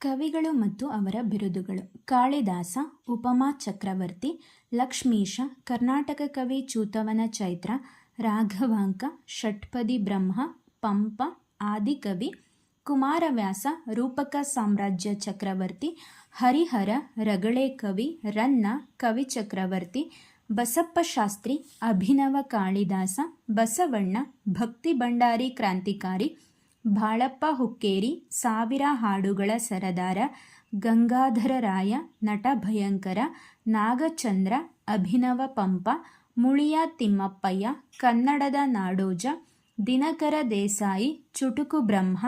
ಕವಿಗಳು ಮತ್ತು ಅವರ ಬಿರುದುಗಳು. ಕಾಳಿದಾಸ, ಉಪಮಾ ಚಕ್ರವರ್ತಿ, ಲಕ್ಷ್ಮೀಶ, ಕರ್ನಾಟಕ ಕವಿ ಚೂತವನ ಚೈತ್ರ, ರಾಘವಾಂಕ, ಷಟ್ಪದಿ ಬ್ರಹ್ಮ, ಪಂಪ ಆದಿಕವಿ ಕುಮಾರವ್ಯಾಸ, ರೂಪಕ ಸಾಮ್ರಾಜ್ಯ ಚಕ್ರವರ್ತಿ, ಹರಿಹರ, ರಗಳೆ ಕವಿ, ರನ್ನ, ಕವಿ ಚಕ್ರವರ್ತಿ, ಬಸಪ್ಪ ಶಾಸ್ತ್ರಿ, ಅಭಿನವ ಕಾಳಿದಾಸ, ಬಸವಣ್ಣ, ಭಕ್ತಿ ಭಂಡಾರಿ ಕ್ರಾಂತಿಕಾರಿ ಬಾಳಪ್ಪ ಹುಕ್ಕೇರಿ, ಸಾವಿರ ಹಾಡುಗಳ ಸರದಾರ ಗಂಗಾಧರರಾಯ ನಟ ಭಯಂಕರ, ನಾಗಚಂದ್ರ, ಅಭಿನವ ಪಂಪ, ಮುಳಿಯ ತಿಮ್ಮಪ್ಪಯ್ಯ, ಕನ್ನಡದ ನಾಡೋಜ, ದಿನಕರ ದೇಸಾಯಿ, ಚುಟುಕು ಬ್ರಹ್ಮ,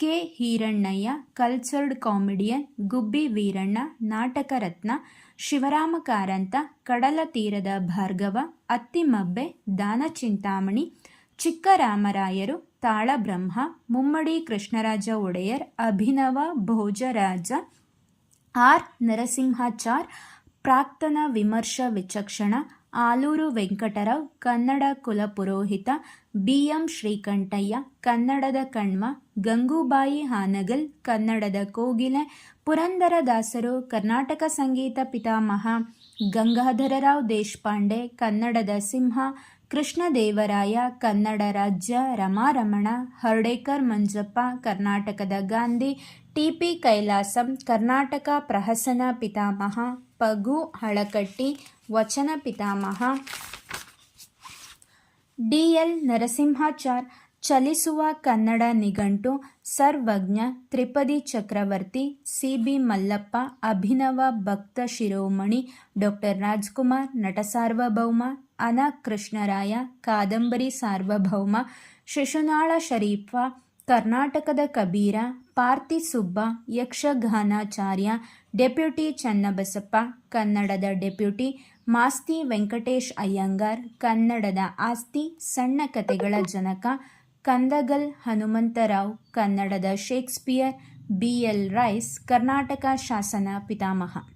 K Hirannaiah cultured comedian, Gubbi Veeranna ನಾಟಕ ರತ್ನ ಶಿವರಾಮ ಕಾರಂತ, ಕಡಲ ತೀರದ ಭಾರ್ಗವ, ಅತ್ತಿಮಬ್ಬೆ, ದಾನ ಚಿಂತಾಮಣಿ ಚಿಕ್ಕರಾಮರಾಯರು ತಾಳಬ್ರಹ್ಮ ಮುಮ್ಮಡಿ ಕೃಷ್ಣರಾಜ ಒಡೆಯರ್ ಅಭಿನವ ಭೋಜರಾಜ ಆರ್ ನರಸಿಂಹಾಚಾರ್ ಪ್ರಾಕ್ತನ ವಿಮರ್ಶ ವಿಚಕ್ಷಣ ಆಲೂರು ವೆಂಕಟರಾವ್, ಕನ್ನಡ ಕುಲಪುರೋಹಿತ ಬಿ ಎಂ ಶ್ರೀಕಂಠಯ್ಯ, ಕನ್ನಡದ ಕಣ್ವ ಗಂಗೂಬಾಯಿ ಹಾನಗಲ್, ಕನ್ನಡದ ಕೋಗಿಲೆ ಪುರಂದರದಾಸರು, ಕರ್ನಾಟಕ ಸಂಗೀತ ಪಿತಾಮಹ ಗಂಗಾಧರರಾವ್ ದೇಶಪಾಂಡೆ, ಕನ್ನಡದ ಸಿಂಹ ಕೃಷ್ಣದೇವರಾಯ, ಕನ್ನಡ ರಾಜ್ಯ ರಮಾರಮಣ, ಹರ್ಡೇಕರ್ ಮಂಜಪ್ಪ, ಕರ್ನಾಟಕದ ಗಾಂಧಿ ಟಿ ಪಿ ಕೈಲಾಸಂ, ಕರ್ನಾಟಕ ಪ್ರಹಸನ ಪಿತಾಮಹ, ಪಗು ಹಳಕಟ್ಟಿ ವಚನ ಪಿತಾಮಹ. ಡಿ ಎಲ್ ನರಸಿಂಹಾಚಾರ್ ಚಲಿಸುವ ಕನ್ನಡ ನಿಘಂಟು, ಸರ್ವಜ್ಞ, ತ್ರಿಪದಿ ಚಕ್ರವರ್ತಿ, ಸಿಬಿ ಮಲ್ಲಪ್ಪ, ಅಭಿನವ ಭಕ್ತ ಶಿರೋಮಣಿ, ಡಾಕ್ಟರ್ ರಾಜ್ಕುಮಾರ್, ನಟ ಸಾರ್ವಭೌಮ, ಅನಾ ಕೃಷ್ಣರಾಯ, ಕಾದಂಬರಿ ಸಾರ್ವಭೌಮ, ಶಿಶುನಾಳ ಶರೀಫ ಕರ್ನಾಟಕದ ಕಬೀರ ಪಾರ್ತಿ ಸುಬ್ಬ, ಯಕ್ಷಗಾನಾಚಾರ್ಯ, ಡೆಪ್ಯೂಟಿ ಚನ್ನಬಸಪ್ಪ, ಕನ್ನಡದ ಡೆಪ್ಯೂಟಿ ಮಾಸ್ತಿ ವೆಂಕಟೇಶ್ ಅಯ್ಯಂಗಾರ್, ಕನ್ನಡದ ಆಸ್ತಿ ಸಣ್ಣ ಕಥೆಗಳ ಜನಕ ಕಂದಗಲ್ ಹನುಮಂತರಾವ್, ಕನ್ನಡದ Shakespeare B L Rice, Karnataka ಶಾಸನ ಪಿತಾಮಹ.